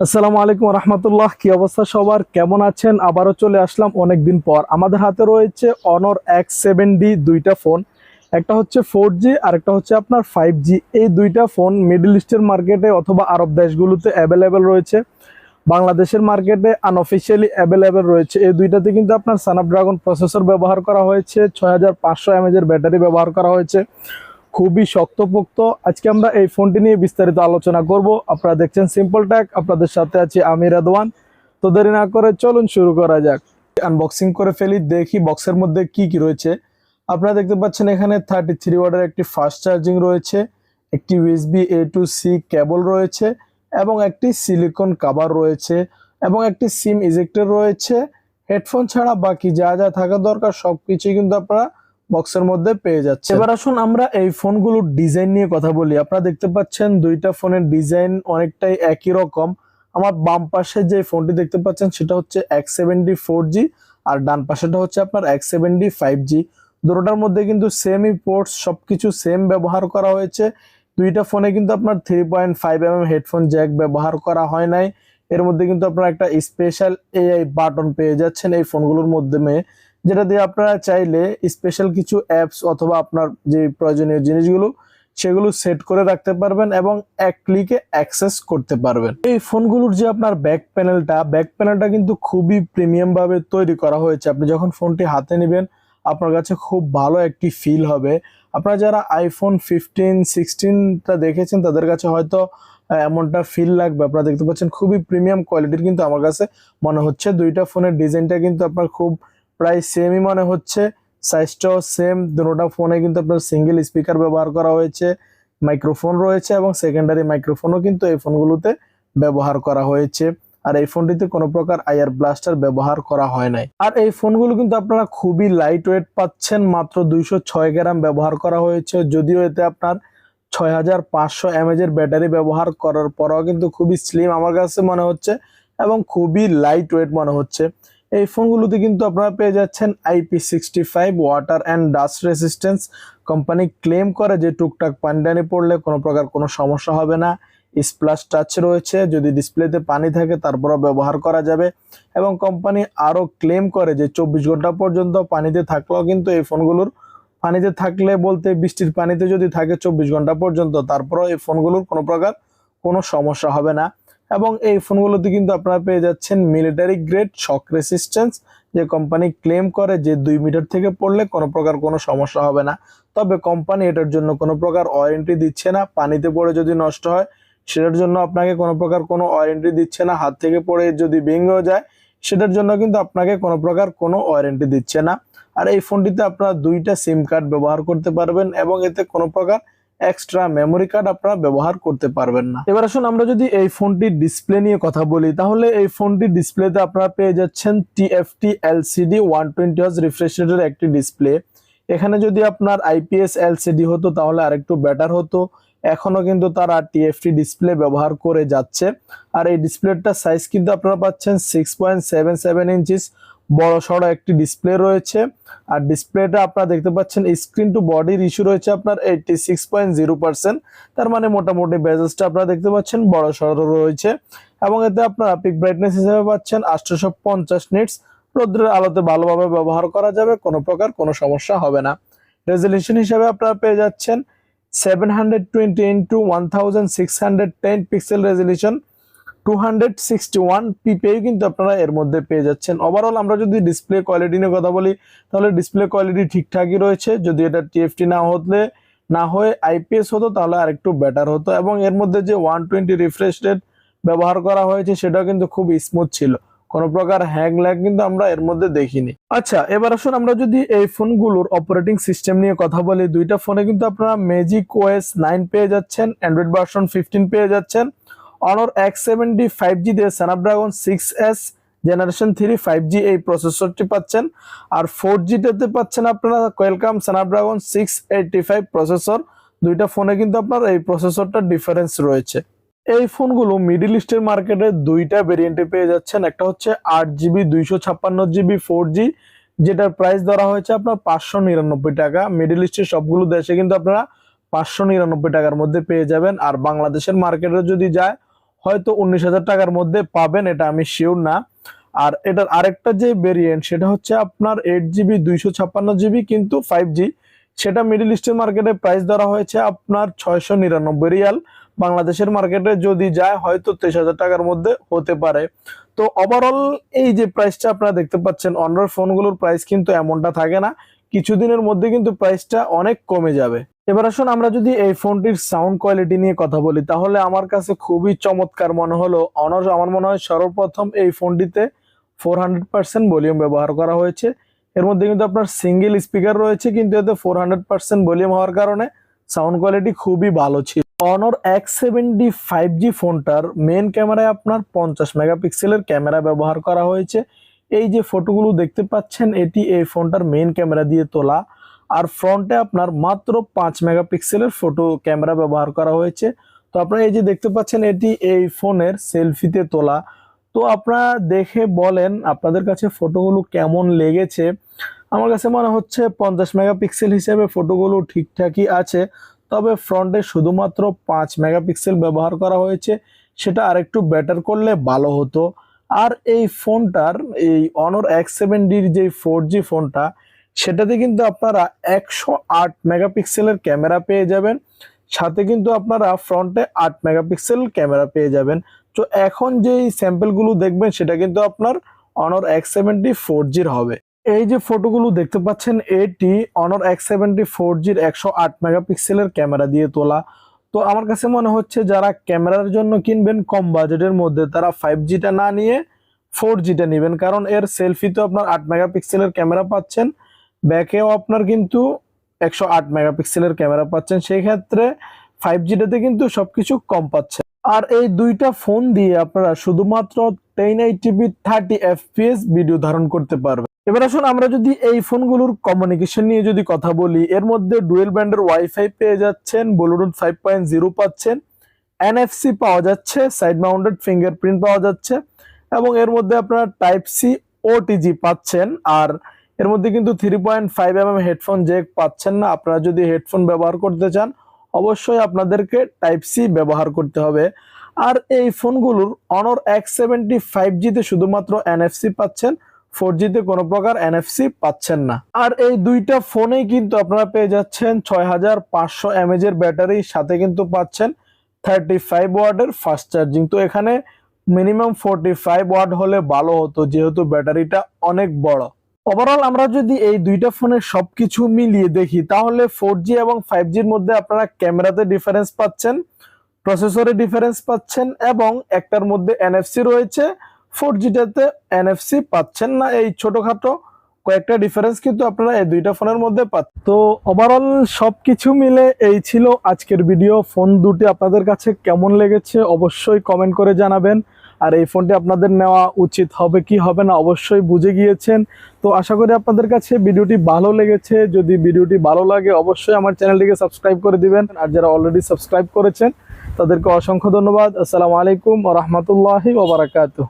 আসসালামু আলাইকুম রহমতুল্লাহ, কি অবস্থা সবার? কেমন আছেন? আবারও চলে আসলাম অনেক দিন পর। আমাদের হাতে রয়েছে অনর এক্স সেভেন ডি দুইটা ফোন। একটা হচ্ছে ফোর জি আর একটা হচ্ছে আপনার ফাইভ জি এই দুইটা ফোন মিডল ইস্টের মার্কেটে অথবা আরব দেশগুলোতে অ্যাভেলেবেল রয়েছে। বাংলাদেশের মার্কেটে আনঅফিসিয়ালি অ্যাভেলেবেল রয়েছে। এই দুইটাতে কিন্তু আপনার স্ন্যাপড্রাগন প্রসেসর ব্যবহার করা হয়েছে, ছয় হাজার পাঁচশো ব্যাটারি ব্যবহার করা হয়েছে। খুবই শক্তপোক্ত। আজকে আমরা এই ফোনটি নিয়ে বিস্তারিত আলোচনা করব। আপনারা দেখছেন সিম্পল ট্যাক আপনাদের সাথে আছি আমি রাদওয়ান। তো দেরি না করে চলুন শুরু করা যাক। আনবক্সিং করে ফেলি, দেখি বক্সের মধ্যে কি কি রয়েছে। আপনারা দেখতে পাচ্ছেন এখানে থার্টি থ্রি ওয়ার্ডের একটি ফাস্ট চার্জিং রয়েছে, একটি USB A to C cable রয়েছে, এবং একটি সিলিকন কাভার রয়েছে, এবং একটি সিম ইজেক্টর রয়েছে। হেডফোন ছাড়া বাকি যা যা থাকা দরকার সব কিছুই কিন্তু আপনারা বক্সের মধ্যে পেয়ে যাচ্ছে এবার আসুন আমরা এই ফোনগুলোর ডিজাইন নিয়ে কথা বলি। আপনারা দেখতে পাচ্ছেন দুইটা ফোনের ডিজাইন অনেকটাই একই রকম। আমার বাম পাশে যে ফোনটি দেখতে পাচ্ছেন সেটা হচ্ছে এক্স সেভেন্টি ফোর জি আর ডান পাশেটা হচ্ছে আপনার এক্স সেভেন্টি ফাইভ জি দুটোটার মধ্যে কিন্তু সেমই পোর্টস সবকিছু সেম ব্যবহার করা হয়েছে। দুইটা ফোনে কিন্তু আপনার three point five M M headphone jack ব্যবহার করা হয় নাই। এর মধ্যে কিন্তু আপনার একটা স্পেশাল এআই বাটন পেয়ে যাচ্ছেন এই ফোনগুলোর মাধ্যমে। যেটা দিয়ে আপনারা চাইলে স্পেশাল কিছু অ্যাপস অথবা আপনার যে প্রয়োজনীয় জিনিসগুলো, সেগুলো সেট করে রাখতে পারবেন এবং এক ক্লিকে অ্যাক্সেস করতে পারবেন। এই ফোনগুলোর যে আপনার ব্যাক প্যানেলটা ব্যাক প্যানেলটা কিন্তু খুবই প্রিমিয়াম ভাবে তৈরি করা হয়েছে। আপনি যখন ফোনটি হাতে নেবেন, আপনার কাছে খুব ভালো একটি ফিল হবে। আপনারা যারা আইফোন ফিফটিন সিক্সটিনটা দেখেছেন, তাদের কাছে হয়তো এমনটা ফিল লাগবে। আপনারা দেখতে পাচ্ছেন খুবই প্রিমিয়াম কোয়ালিটির কিন্তু আমার কাছে মনে হচ্ছে। দুইটা ফোনের ডিজাইনটা কিন্তু আপনার খুব প্রায় সেমই মনে হচ্ছে। সাইজটাও সেম দুটোটা ফোনে কিন্তু আপনার সিঙ্গেল স্পিকার ব্যবহার করা হয়েছে মাইক্রোফোন রয়েছে এবং সেকেন্ডারি মাইক্রোফোনও কিন্তু এই ফোনগুলোতে ব্যবহার করা হয়েছে। আর এই ফোনটিতে কোনো প্রকার আইআর ব্লাস্টার ব্যবহার করা হয় নাই। আর এই ফোনগুলো কিন্তু আপনারা খুবই লাইট ওয়েট পাচ্ছেন, মাত্র দুইশো ছয় গ্রাম ব্যবহার করা হয়েছে। যদিও এতে আপনার ছয় হাজার পাঁচশো এমএজের ব্যাটারি ব্যবহার করার পরেও কিন্তু খুবই স্লিম আমার কাছে মনে হচ্ছে এবং খুবই লাইট ওয়েট মনে হচ্ছে। এই ফোনগুলোতে কিন্তু আপনারা পেয়ে যাচ্ছেন IP sixty five water and dust resistance company claim করে যে টুকটাক পান্ডানি পড়লে কোনো প্রকার কোনো সমস্যা হবে না। স্প্লাশ টাচ রয়েছে, যদি ডিসপ্লেতে পানি থাকে তারপরও ব্যবহার করা যাবে। এবং কোম্পানি আরও ক্লেম করে যে চব্বিশ ঘণ্টা পর্যন্ত পানিতে থাকলেও কিন্তু এই ফোনগুলোর পানিতে থাকলে বলতে বৃষ্টির পানিতে যদি থাকে চব্বিশ ঘণ্টা পর্যন্ত, তারপরও এই ফোনগুলোর কোনো প্রকার কোনো সমস্যা হবে না। এবং এই ফোনগুলোতে কিন্তু আপনারা পেয়ে যাচ্ছেন মিলিটারি গ্রেড শক রেসিস্ট্যান্স যে কোম্পানি ক্লেম করে যে দুই মিটার থেকে পড়লে কোনো প্রকার কোনো সমস্যা হবে না। তবে কোম্পানি এটার জন্য কোনো প্রকার ওয়ারেন্টি দিচ্ছে না। পানিতে পড়ে যদি নষ্ট হয়, সেটার জন্য আপনাকে কোনো প্রকার কোনো ওয়ারেন্টি দিচ্ছে না। হাত থেকে পড়ে যদি ভেঙেও যায়, সেটার জন্য কিন্তু আপনাকে কোনো প্রকার কোনো ওয়ারেন্টি দিচ্ছে না। আর এই ফোনটিতে আপনারা দুইটা সিম কার্ড ব্যবহার করতে পারবেন এবং এতে কোনো প্রকার এক্সট্রা মেমোরি কার্ড আপনারা ব্যবহার করতে পারবেন না। এবার আসুন আমরা যদি এই ফোনটির ডিসপ্লে নিয়ে কথা বলি, তাহলে এই ফোনটির ডিসপ্লেতে আপনারা পেয়ে যাচ্ছেন TFT LCD one twenty hertz refresh রেটের একটি ডিসপ্লে এখানে যদি আপনার আইপিএস এলসিডি হতো, তাহলে আরেকটু বেটার হতো। এখনও কিন্তু তারা টিএফটি ডিসপ্লে ব্যবহার করে যাচ্ছে। আর এই ডিসপ্লেটার সাইজ কিন্তু আপনারা পাচ্ছেন six point seven seven inches বড় সড়ো একটি ডিসপ্লে রয়েছে। আর ডিসপ্লেটা আপনারা দেখতে পাচ্ছেন স্ক্রিন টু বডির ইস্যু রয়েছে আপনার eighty six point zero percent তার মানে মোটামুটি বেজেসটা আপনারা দেখতে পাচ্ছেন, বড় সড়ো রয়েছে। এবং এতে আপনারা পিক ব্রাইটনেস হিসেবে পাচ্ছেন আটশোশো পঞ্চাশ নিটস রোদ্রের আলোতে ভালোভাবে ব্যবহার করা যাবে, কোনো প্রকার কোনো সমস্যা হবে না। রেজলিউশন হিসেবে আপনারা পেয়ে যাচ্ছেন seven hundred twenty into one thousand six hundred ten pixel resolution two hundred sixty one PPI কিন্তু আপনারা এর মধ্যে পেয়ে যাচ্ছেন। ওভারঅল আমরা যদি ডিসপ্লে কোয়ালিটি নিয়ে কথা বলি, তাহলে ডিসপ্লে কোয়ালিটি ঠিকঠাকই রয়েছে। যদি এটা টিএফটি না হলে, না হয়ে আইপিএস হতো, তাহলে আরেকটু বেটার হতো। এবং এর মধ্যে যে ওয়ান টোয়েন্টি রিফ্রেশ রেট ব্যবহার করা হয়েছে, সেটাও কিন্তু খুব স্মুথ ছিল। কোনো প্রকার হ্যাং ল্যাগ কিন্তু আমরা এর মধ্যে দেখিনি। আচ্ছা এবার আসুন আমরা যদি এই ফোনগুলোর অপারেটিং সিস্টেম নিয়ে কথা বলি। দুইটা ফোনে কিন্তু আপনারা ম্যাজিক ওএস নাইন পেয়ে যাচ্ছেন অ্যান্ড্রয়েড ভার্সন ফিফটিন পেয়ে যাচ্ছেন। অনর এক্স সেভেন্টি ফাইভ জি দিয়ে Snapdragon six S generation three five G এই প্রসেসরটি পাচ্ছেন। আর ফোর জিটাতে পাচ্ছেন আপনারা Qualcomm Snapdragon six eighty five processor দুইটা ফোনে কিন্তু আপনার এই প্রসেসরটার ডিফারেন্স রয়েছে। এই ফোনগুলো মিডিল ইস্টের মার্কেটে দুইটা ভেরিয়েন্টে পেয়ে যাচ্ছেন। একটা হচ্ছে আট জিবি দুইশো ছাপ্পান্ন জিবি ফোর জি যেটার প্রাইস ধরা হয়েছে আপনার পাঁচশো নিরানব্বই টাকা। মিডিল ইস্টের সবগুলো দেশে কিন্তু আপনারা পাঁচশো নিরানব্বই টাকার মধ্যে পেয়ে যাবেন। আর বাংলাদেশের মার্কেটে যদি যায় হয়তো উনিশ হাজার টাকার মধ্যে পাবেন, এটা আমি শিওর না। আর এটার আরেকটা যে ভেরিয়েন্ট সেটা হচ্ছে আপনার এইট জিবি দুইশো ছাপ্পান্ন জিবি কিন্তু ফাইভ জি সেটা মিডিল ইস্টের মার্কেটে প্রাইস ধরা হয়েছে আপনার ছয়শো নিরানব্বই রিয়াল। বাংলাদেশের মার্কেটে যদি যায়, হয়তো তেইশ হাজার টাকার মধ্যে হতে পারে। তো ওভারঅল এই যে প্রাইসটা আপনারা দেখতে পাচ্ছেন অন্ড্রয়েড ফোনগুলোর প্রাইস কিন্তু এমনটা থাকে না। কিছুদিনের মধ্যে কিন্তু প্রাইসটা অনেক কমে যাবে। এবার আসুন আমরা যদি এই ফোনটির সাউন্ড কোয়ালিটি নিয়ে কথা বলি, তাহলে আমার কাছে খুবই চমৎকার মনে হলো। অনর, আমার মনে হয় সর্বপ্রথম এই ফোনটিতে ফোর হান্ড্রেড পার্সেন্ট ভলিউম ব্যবহার করা হয়েছে। এর মধ্যে কিন্তু আপনার সিঙ্গেল স্পিকার রয়েছে, কিন্তু এতে ফোর হান্ড্রেড পার্সেন্ট ভলিউম হওয়ার কারণে সাউন্ড কোয়ালিটি খুবই ভালো ছিল। অনর এক্স সেভেন্টি ফাইভ জি ফোনটার মেন ক্যামেরায় আপনার পঞ্চাশ মেগাপিক্সেলের ক্যামেরা ব্যবহার করা হয়েছে। এই যে ফটোগুলো দেখতে পাচ্ছেন, এটি এই ফোনটার মেন ক্যামেরা দিয়ে তোলা। আর ফ্রন্টে আপনার মাত্র পাঁচ মেগাপিক্সেলের ফটো ক্যামেরা ব্যবহার করা হয়েছে। তো আপনারা এই যে দেখতে পাচ্ছেন, এটি এই ফোনের সেলফিতে তোলা। তো আপনারা দেখে বলেন, আপনাদের কাছে ফটোগুলো কেমন লেগেছে? আমার কাছে মনে হচ্ছে পঞ্চাশ মেগাপিক্সেল হিসেবে ফটোগুলো ঠিকঠাকই আছে। তবে ফ্রন্টে শুধুমাত্র পাঁচ মেগাপিক্সেল ব্যবহার করা হয়েছে। সেটা আরেকটু বেটার করলে ভালো হতো। আর এই ফোনটার, এই অনর এক্স সেভেন ডির যে ফোর জি ফোনটা, সেটাতে কিন্তু আপনারা একশো আট মেগাপিক্সেলের ক্যামেরা পেয়ে যাবেন। সাথে কিন্তু আপনারা ফ্রন্টে আট মেগাপিক্সেল ক্যামেরা পেয়ে যাবেন। তো এখন যেই স্যাম্পেলগুলো দেখবেন, সেটা কিন্তু আপনার অনর এক্স সেভেন্টি ফোর জির হবে। এই যে ফটোগুলো দেখতে পাচ্ছেন, এটি অনর এক্স সেভেন্টি ফোর জির একশো আট মেগাপিক্সেলের ক্যামেরা দিয়ে তোলা। তো আমার কাছে মনে হচ্ছে যারা ক্যামেরার জন্য কিনবেন, কম বাজেটের মধ্যে তারা ফাইভ জিটা না নিয়ে ফোর জিটা নেবেন। কারণ এর সেলফি তো আপনার আট মেগাপিক্সেলের ক্যামেরা পাচ্ছেন ব্যাকেও আপনার কিন্তু একশো আট মেগাপিক্সেলের ক্যামেরা পাচ্ছেন। সেই ক্ষেত্রে ফাইভ জিটাতে কিন্তু সবকিছু কম পাচ্ছেন আর এই দুইটা ফোন দিয়ে আপনারা শুধুমাত্র ten eighty P thirty FPS video ধারণ করতে পারবেন। এবার আসুন আমরা যদি এই ফোনগুলোর কমিউনিকেশন নিয়ে যদি কথা বলি, এর মধ্যে ডুয়েল ব্যান্ডের ওয়াইফাই পেয়ে যাচ্ছেন ব্লুটুথ ফাইভ পয়েন্ট জিরো পাচ্ছেন এনএফসি পাওয়া যাচ্ছে সাইড মাউন্টেড ফিঙ্গারপ্রিন্ট পাওয়া যাচ্ছে, এবং এর মধ্যে আপনারা টাইপ সি ওটিজি পাচ্ছেন, আর এর মধ্যে কিন্তু three point five M M headphone jack পাচ্ছেন না। আপনারা যদি হেডফোন ব্যবহার করতে চান, অবশ্যই আপনাদেরকে টাইপ সি ব্যবহার করতে হবে। আর এই ফোনগুলোর অনর এক্স সেভেন্টি ফাইভ জিতে শুধুমাত্র এনএফসি পাচ্ছেন ফোর জিতে কোনো প্রকার এনএফসি পাচ্ছেন না। আর এই দুইটা ফোনেই কিন্তু আপনারা পেয়ে যাচ্ছেন ছয় হাজার পাঁচশো এমএজ এর ব্যাটারি, সাথে কিন্তু পাচ্ছেন থার্টি ফাইভ ওয়ার্ডের ফাস্ট চার্জিং তো এখানে মিনিমাম ফোরটি ফাইভ ওয়াট হলে ভালো হতো, যেহেতু ব্যাটারিটা অনেক বড়। ওভারঅল আমরা যদি এই দুইটা ফোনের সবকিছু মিলিয়ে দেখি, তাহলে ফোর জি এবং ফাইভ জির মধ্যে আপনারা ক্যামেরাতে ডিফারেন্স পাচ্ছেন প্রসেসরে ডিফারেন্স পাচ্ছেন এবং একটার মধ্যে এনএফসি রয়েছে। ফোর জিটাতে এনএফসি পাচ্ছেন না এই ছোটখাটো কয়েকটা ডিফারেন্স কিন্তু আপনারা এই দুইটা ফোনের মধ্যে পাচ্ছেন। তো ওভারঅল সব কিছু মিলে এই ছিল আজকের ভিডিও ফোন দুটি আপনাদের কাছে কেমন লেগেছে অবশ্যই কমেন্ট করে জানাবেন। আর এই ফোনটি আপনাদের নেওয়া উচিত হবে কি হবে না অবশ্যই বুঝে গিয়েছেন। তো আশা করি আপনাদের কাছে ভিডিওটি ভালো লেগেছে। যদি ভিডিওটি ভালো লাগে অবশ্যই আমার চ্যানেলটিকে সাবস্ক্রাইব করে দিবেন। আর যারা অলরেডি সাবস্ক্রাইব করেছেন, তাদেরকে অসংখ্য ধন্যবাদ। আসসালামু আলাইকুম রহমতুল্লাহি ওবরাকাতু